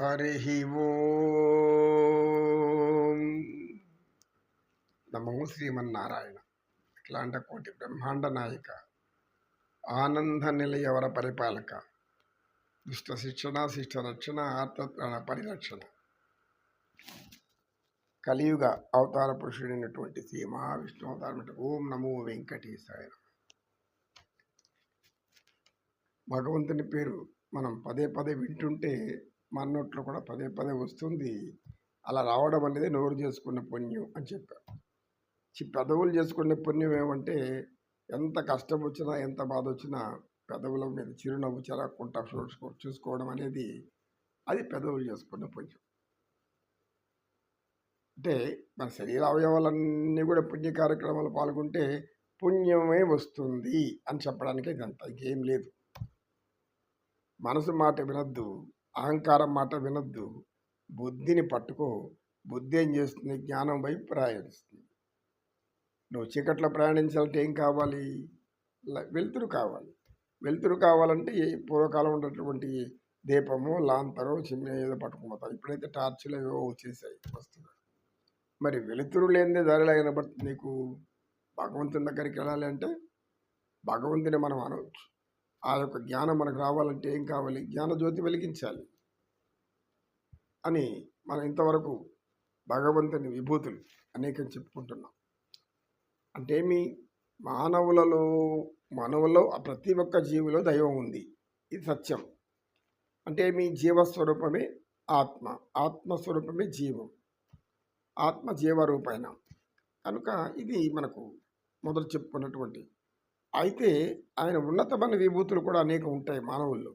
హరి ఓం. నమో శ్రీమన్నారాయణ. అట్లాంట కోటి బ్రహ్మాండ నాయక ఆనంద నిలయవర పరిపాలక దుష్ట శిక్షణ శిష్ట రక్షణ ఆత్మ పరిరక్షణ. కలియుగ అవతార పురుషుడైనటువంటి శ్రీ మహావిష్ణు అవతారం ఓం నమో వెంకటేశాయ భగవంతుని పేరు మనం పదే పదే వింటుంటే మన నోట్లో కూడా పదే పదే వస్తుంది. అలా రావడం అనేది నోరు చేసుకున్న పుణ్యం అని చెప్పారు. పెదవులు చేసుకునే పుణ్యం ఏమంటే ఎంత కష్టం వచ్చినా ఎంత బాధ వచ్చినా పెదవుల మీద చిరునవ్వు చెరగకుండా చూసుకో చూసుకోవడం అనేది అది పెదవులు చేసుకున్న పుణ్యం. అంటే మన శరీర అవయవాలన్నీ కూడా పుణ్య కార్యక్రమాలు పాల్గొంటే పుణ్యమే వస్తుంది అని చెప్పడానికి ఇదంతా ఇంకేం లేదు. మనసు మాట వినద్దు. అహంకారం మాట వినొద్దు. బుద్ధిని పట్టుకో. బుద్ధి ఏం చేస్తుంది? జ్ఞానం వైపు ప్రయాణిస్తుంది. నువ్వు చీకట్లో ప్రయాణించాలంటే ఏం కావాలి? వెలుతురు కావాలి. వెలుతురు కావాలంటే పూర్వకాలం ఉన్నటువంటి దీపము లాంతరు చిన్న ఏదో పట్టుకుపోతారు ఇప్పుడైతే టార్చులు ఏవో వచ్చేసాయి వస్తువులు. మరి వెలుతురు లేనిదే దారిలో కనబడుతుంది నీకు? భగవంతుని దగ్గరికి వెళ్ళాలి అంటే భగవంతుని మనం అనవచ్చు. ఆ యొక్క జ్ఞానం మనకు రావాలంటే ఏం కావాలి? జ్ఞానజ్యోతి వెలిగించాలి. అని మనం ఇంతవరకు భగవంతుని విభూతులు అనేకం చెప్పుకుంటున్నాం. అంటే మీ మానవులలో మానవులలో ఆ ప్రతి ఒక్క జీవిలో దైవం ఉంది. ఇది సత్యం. అంటే మీ జీవస్వరూపమే ఆత్మ. ఆత్మస్వరూపమే జీవం. ఆత్మ జీవరూపైన కనుక ఇది మనకు మొదలు చెప్పుకున్నటువంటి అయితే ఆయన ఉన్నతమైన విభూతులు కూడా అనేక ఉంటాయి మానవుల్లో.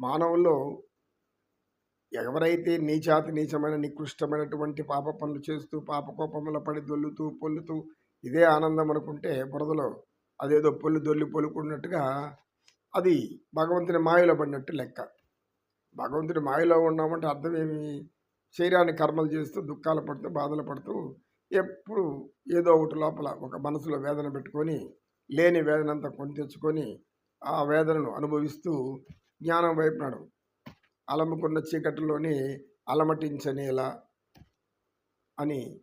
మానవుల్లో ఎవరైతే నీచాతి నీచమైన నికృష్టమైనటువంటి పాప పనులు చేస్తూ పాపకోపముల పడి దొల్లుతూ పొల్లుతూ ఇదే ఆనందం అనుకుంటే బురదలో అదేదో పొల్లు దొల్లి పొలుకున్నట్టుగా అది భగవంతుని మాయలో పడినట్టు లెక్క. భగవంతుని మాయలో ఉన్నామంటే అర్థం ఏమి? శరీరాన్ని కర్మలు చేస్తూ దుఃఖాలు పడుతూ బాధలు పడుతూ ఎప్పుడు ఏదో ఒకటి లోపల ఒక మనసులో వేదన పెట్టుకొని లేని వేదనంతా కొని తెచ్చుకొని ఆ వేదనను అనుభవిస్తూ జ్ఞానం వైపునాడు. అలముకున్న చీకటిలోని అలమటించనేలా అని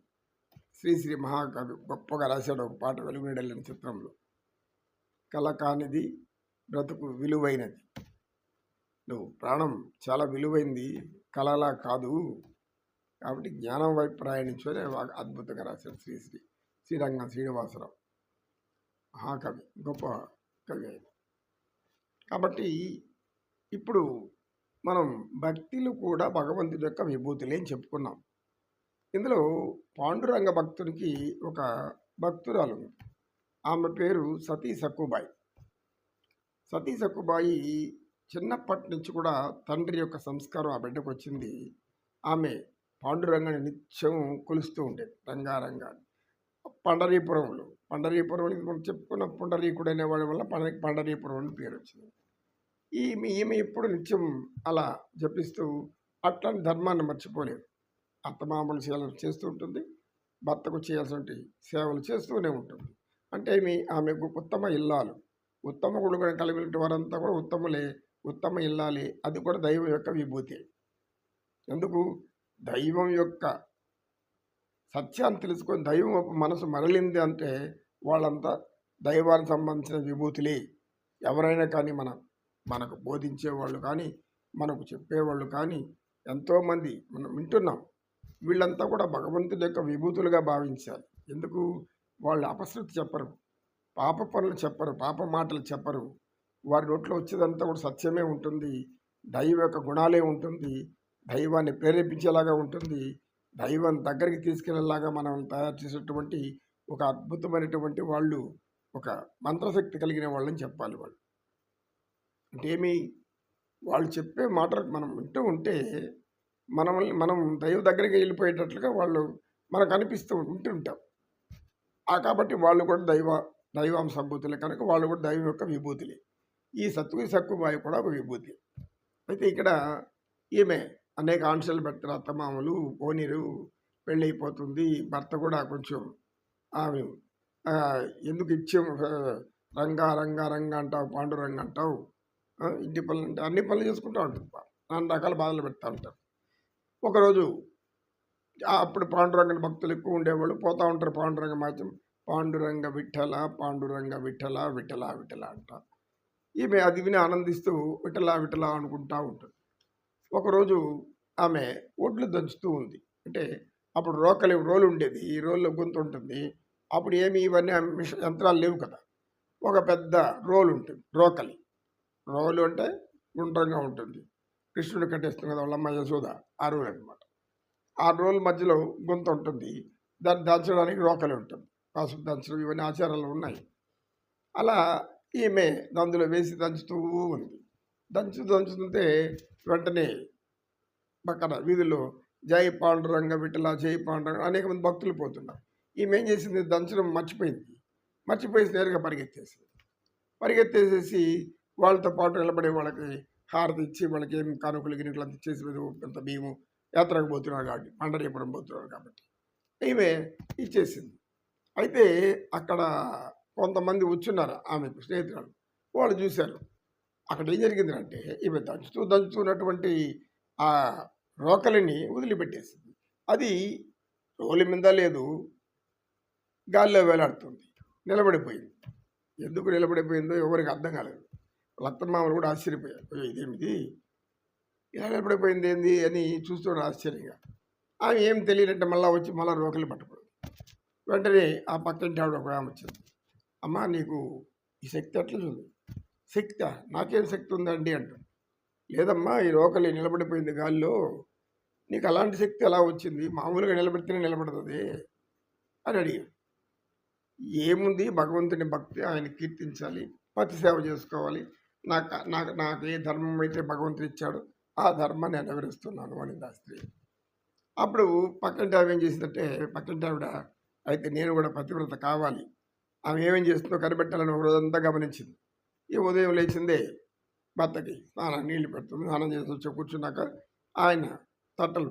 శ్రీశ్రీ మహాకవి గొప్పగా రాశాడు ఒక పాట వెలుగునీడలేని చిత్రంలో. కళ కానిది బ్రతుకు విలువైనది. నువ్వు ప్రాణం చాలా విలువైంది కళలా కాదు. కాబట్టి జ్ఞానం వైపు ప్రయాణించు అద్భుతంగా రాశాడు శ్రీశ్రీ శ్రీరంగం శ్రీనివాసరావు. మహాకవి గొప్ప కవి కాబట్టి ఇప్పుడు మనం భక్తులు కూడా భగవంతుడి యొక్క విభూతులే అని చెప్పుకున్నాం. ఇందులో పాండురంగ భక్తునికి ఒక భక్తురాలు ఆమె పేరు సతీ సక్కుబాయి. సతీ సక్కుబాయి చిన్నప్పటి నుంచి కూడా తండ్రి యొక్క సంస్కారం ఆ బిడ్డకు వచ్చింది. ఆమె పాండురంగాన్ని నిత్యం కొలుస్తూ ఉండేది రంగారంగా పండరీపురంలో పండరీపురం ఇది మనం చెప్పుకున్న పుండరీకుడు అనేవాడి వల్ల పండ పండరీపురం అని పేరు వచ్చింది ఈమె ఈమె ఇప్పుడు నిత్యం అలా జపిస్తూ అట్లాంటి ధర్మాన్ని మర్చిపోలేదు అత్తమామలు సేవలు చేస్తూ ఉంటుంది. భర్తకు చేయాల్సిన సేవలు చేస్తూనే ఉంటుంది. అంటే మీ ఆమె ఉత్తమ ఇల్లాలు. ఉత్తమ గుడుగా కలిగిన వారంతా కూడా ఉత్తములే ఉత్తమ ఇల్లాలి. అది కూడా దైవం యొక్క విభూతి. ఎందుకు? దైవం యొక్క సత్యాన్ని తెలుసుకొని దైవం మనసు మరలింది అంటే వాళ్ళంతా దైవానికి సంబంధించిన విభూతులే. ఎవరైనా కానీ మన మనకు బోధించేవాళ్ళు కానీ మనకు చెప్పేవాళ్ళు కానీ ఎంతోమంది మనం వింటున్నాం. వీళ్ళంతా కూడా భగవంతుడి యొక్క విభూతులుగా భావించాలి. ఎందుకు? వాళ్ళు అపశృతి చెప్పరు. పాప పనులు చెప్పరు. పాప మాటలు చెప్పరు. వారి నోట్లో వచ్చేదంతా కూడా సత్యమే ఉంటుంది. దైవ యొక్క గుణాలే ఉంటుంది. దైవాన్ని ప్రేరేపించేలాగా ఉంటుంది. దైవం దగ్గరికి తీసుకెళ్ళేలాగా మనం తయారు చేసేటువంటి ఒక అద్భుతమైనటువంటి వాళ్ళు ఒక మంత్రశక్తి కలిగిన వాళ్ళని చెప్పాలి వాళ్ళు. అంటే ఏమి? వాళ్ళు చెప్పే మాటలు మనం వింటూ ఉంటే మనల్ని మనం దైవ దగ్గరికి వెళ్ళిపోయేటట్లుగా వాళ్ళు మనకు అనిపిస్తూ ఉంటుంటాం ఆ కాబట్టి వాళ్ళు కూడా దైవ దైవం సంభూతులే. కనుక వాళ్ళు కూడా దైవం యొక్క విభూతులే. ఈ సత్తువి సక్కుబాయి కూడా ఒక విభూతి. అయితే ఇక్కడ ఈమె అనేక ఆంక్షలు పెడతారు అత్తమామలు పోనీరు పెళ్ళైపోతుంది భర్త కూడా కొంచెం ఆమె ఎందుకు ఇచ్చాం రంగా రంగా రంగా అంటావు పాండురంగ అంటావు ఇంటి పనులు అంటే అన్ని పనులు చేసుకుంటూ ఉంటుంది. నాన్న రకాల బాధలు పెడతా ఉంటారు. ఒకరోజు అప్పుడు పాండురంగ భక్తులు ఎక్కువ ఉండేవాళ్ళు పోతూ ఉంటారు పాండురంగ మాత్రం పాండురంగ విఠల పాండురంగ విఠల విఠల విఠల అంట. ఈమె అది విని ఆనందిస్తూ విఠల విఠల అనుకుంటా ఉంటుంది. ఒకరోజు ఆమె ఒడ్లు దంచుతూ ఉంది. అంటే అప్పుడు రోకలి రోలు ఉండేది. ఈ రోల్లో గొంతు ఉంటుంది. అప్పుడు ఏమి ఇవన్నీ యంత్రాలు లేవు కదా. ఒక పెద్ద రోలు ఉంటుంది. రోకలి. రోలు అంటే గుండ్రంగా ఉంటుంది. కృష్ణుడు కట్టేస్తుంది కదా వాళ్ళమ్మ యశోద. ఆ రోలు అనమాట ఆ రోల్ మధ్యలో గొంతు ఉంటుంది. దాన్ని దంచడానికి రోకలి ఉంటుంది. పసుపు దంచడం ఇవన్నీ ఆచారాలు ఉన్నాయి. అలా ఈమె అందులో వేసి దంచుతూ ఉంది. దంచు దంచుతుంటే వెంటనే పక్కన వీధుల్లో జై పాండురంగ విఠల జై పాండురంగ అనేక మంది భక్తులు పోతున్నారు. ఈమె ఏం చేసింది? దంచడం మర్చిపోయింది. మర్చిపోయి నేరుగా పరిగెత్తేసింది. పరిగెత్తేసేసి వాళ్ళతో పాటు నిలబడే వాళ్ళకి హారతి ఇచ్చి వాళ్ళకి ఏం కానుకలు గినుకలు అంత చేసి ఏదో కొంత యాత్రకు పోతున్నారు కాబట్టి పండరీపురం పోతున్నారు కాబట్టి. ఈమె ఇచ్చేసింది. అయితే అక్కడ కొంతమంది వచ్చున్నారు ఆమెకు స్నేహితురాలు. వాళ్ళు చూశారు. అక్కడ ఏం జరిగిందంటే ఈమె దంచుతూ దంచుతున్నటువంటి ఆ రోకలిని వదిలిపెట్టేసింది. అది రోలి మీద లేదు గాల్లో వేలాడుతుంది నిలబడిపోయింది. ఎందుకు నిలబడిపోయిందో ఎవరికి అర్థం కాలేదు. లత్తమామలు కూడా ఆశ్చర్యపోయారు. ఇదేమిది ఇలా నిలబడిపోయింది ఏంది అని చూస్తున్నాడు ఆశ్చర్యంగా. ఆమె ఏం తెలియనట్టు మళ్ళీ వచ్చి మళ్ళీ రోకలి పట్టుకోడు వెంటనే ఆ పక్కింటి ఆవిడ ఒక ఆమె వచ్చింది. అమ్మా నీకు ఈ శక్తి ఎట్లా ఉంది? శక్తి నాకేం శక్తి ఉందండి అంటాడు. లేదమ్మా ఈ రోకలి నిలబడిపోయింది గాల్లో నీకు అలాంటి శక్తి ఎలా వచ్చింది? మామూలుగా నిలబడితేనే నిలబడుతుంది అని అడిగాడు. ఏముంది? భగవంతుని భక్తి ఆయన కీర్తించాలి పతి సేవ చేసుకోవాలి. నాకు నాకు నాకు ఏ ధర్మం అయితే భగవంతుడు ఇచ్చాడో ఆ ధర్మాన్ని నెరవేరుస్తున్నాను అని ఆ స్త్రీ. అప్పుడు పక్కంటి ఆవిడ ఏం చేసిందంటే పక్కంటి ఆవిడ అయితే నేను కూడా పతివ్రత కావాలి. ఆమె ఏమేం చేస్తుందో కనిపెట్టాలని ఒక రోజంతా గమనించింది. ఈ ఉదయం లేచిందే భర్తకి స్నానం నీళ్ళు పెడుతుంది స్నానం చేసి వచ్చి కూర్చున్నాక ఆయన తట్టలు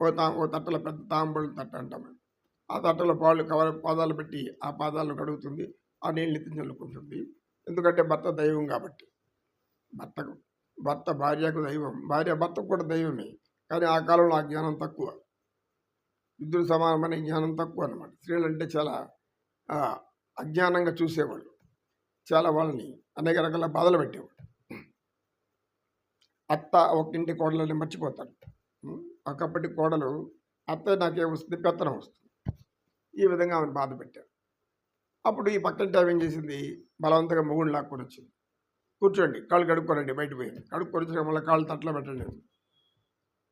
ఓ తా ఓ తట్టల పెద్ద తాంబూలు తట్ట అంటాం. ఆ తట్టలో పాలు కవర్ పాదాలు పెట్టి ఆ పాదాలు కడుగుతుంది ఆ నీళ్ళు ఎత్తి చల్లుకుంటుంది ఎందుకంటే భర్త దైవం కాబట్టి. భర్తకు భర్త భార్యకు దైవం భార్య భర్తకు కూడా దైవమే. కానీ ఆ కాలంలో ఆ జ్ఞానం తక్కువ. ఇద్దరు సమానమైన జ్ఞానం తక్కువ అనమాట స్త్రీలు అంటే చాలా అజ్ఞానంగా చూసేవాళ్ళు. చాలా వాళ్ళని అనేక రకాల బాధలు పెట్టేవాడు. అత్త ఒక ఇంటి కోడలని మర్చిపోతాడు. ఒకప్పటి కోడలు అత్త నాకేం వస్తుంది పెత్తనం వస్తుంది. ఈ విధంగా ఆమెను బాధ పెట్టాడు. అప్పుడు ఈ పక్కన టైం ఏం చేసింది? బలవంతంగా మొగుడు లాక్కొని వచ్చింది. కూర్చోండి కాళ్ళు కడుక్కోనండి బయట పోయింది కడుక్కొని వచ్చిన మళ్ళీ కాళ్ళు తట్టలో పెట్టండి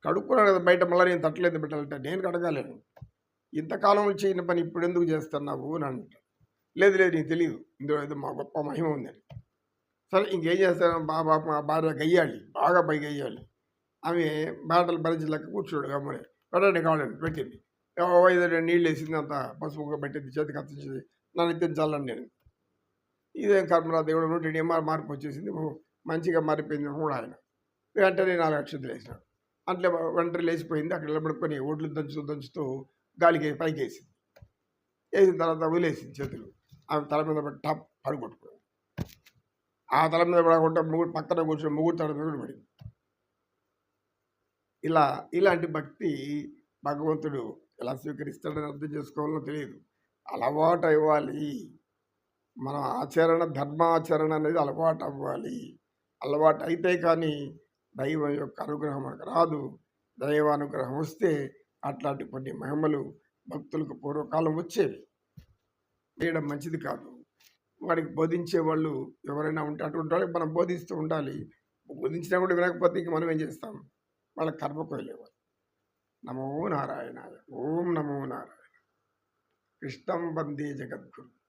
కడుక్కున్నాను కదా బయట మళ్ళీ నేను తట్టలేదు పెట్టాలంటే నేను కడగాలేను. ఇంతకాలం చేయని పని ఇప్పుడు ఎందుకు చేస్తున్నావు? అని అంటాడు లేదు లేదు నీకు తెలియదు ఇందులో ఏదో మా గొప్ప మహిమ ఉందని. సరే ఇంకేం చేస్తాను బాబా మా భార్య గయ్యాలి. బాగా పై గయ్యాలి. ఆమె బాటలు భరించలేక కూర్చోడు గమ్మని. పెట్టండి కావాలండి పెట్టింది ఏదో నీళ్ళు వేసింది అంత పసుపుగా పెట్టింది చేతికి అత్తించింది నన్ను ఎత్తించాలని నేను. ఇదేం కర్మరా దేవుడు? నూట ఎంఆర్ మార్పు వచ్చేసింది. మంచిగా మారిపోయింది కూడా ఆయన. వెంటనే నాలుగు లక్షలు వేసినాడు అట్లే వెంటనే లేచిపోయింది. అక్కడ నిలబడుకొని ఒడ్లు దంచుతూ దంచుతూ గాలికి పైకి వేసింది. వేసిన తర్వాత వదిలేసింది చేతులు. ఆమె తల మీద పడి టప్ పడుకొట్టుకుంది ఆ తల మీద పడకుండా ముగ్గురు పక్కన కూర్చొని ముగ్గురు తల మీద పడింది. ఇలా ఇలాంటి భక్తి భగవంతుడు ఎలా స్వీకరిస్తాడని అర్థం చేసుకోవాలో తెలియదు. అలవాటు అవ్వాలి. మన ఆచరణ ధర్మాచరణ అనేది అలవాటు అవ్వాలి. అలవాటు అయితే కానీ దైవం యొక్క అనుగ్రహం మనకు రాదు. దైవానుగ్రహం వస్తే అట్లాంటి కొన్ని మహిమలు భక్తులకు పూర్వకాలం వచ్చేవి. చేయడం మంచిది కాదు. వాడికి బోధించే వాళ్ళు ఎవరైనా ఉంటే అటువంటి వాళ్ళకి మనం బోధిస్తూ ఉండాలి. బోధించినా కూడా వినకపోతే ఇంక మనం ఏం చేస్తాం? వాళ్ళ కర్మకు నమో నారాయణ ఓం నమో నారాయణ. కృష్ణం వందే జగద్గురు.